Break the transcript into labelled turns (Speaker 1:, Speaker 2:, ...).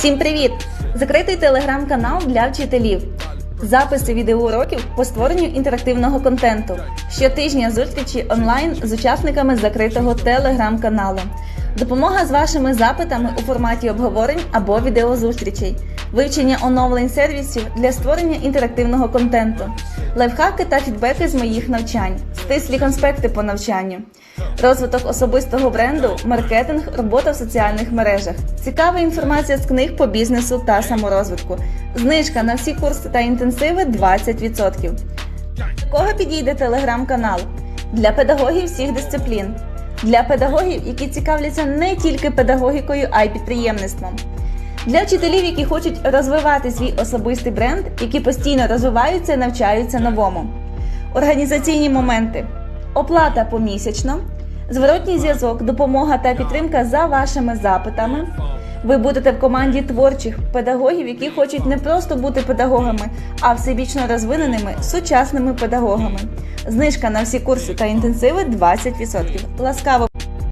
Speaker 1: Всім привіт! Закритий телеграм-канал для вчителів. Записи відеоуроків по створенню інтерактивного контенту. Щотижня зустрічі онлайн з учасниками закритого телеграм-каналу. Допомога з вашими запитами у форматі обговорень або відеозустрічей. Вивчення оновлень сервісів для створення інтерактивного контенту. Лайфхаки та фідбеки з моїх навчань. Стислі конспекти по навчанню. Розвиток особистого бренду, маркетинг, робота в соціальних мережах. Цікава інформація з книг по бізнесу та саморозвитку. Знижка на всі курси та інтенсиви 20%. Для кого підійде телеграм-канал? Для педагогів всіх дисциплін. Для педагогів, які цікавляться не тільки педагогікою, а й підприємництвом. Для вчителів, які хочуть розвивати свій особистий бренд, які постійно розвиваються і навчаються новому. Організаційні моменти. Оплата помісячно, зворотній зв'язок, допомога та підтримка за вашими запитами. Ви будете в команді творчих педагогів, які хочуть не просто бути педагогами, а всебічно розвиненими сучасними педагогами. Знижка на всі курси та інтенсиви 20%. Ласкаво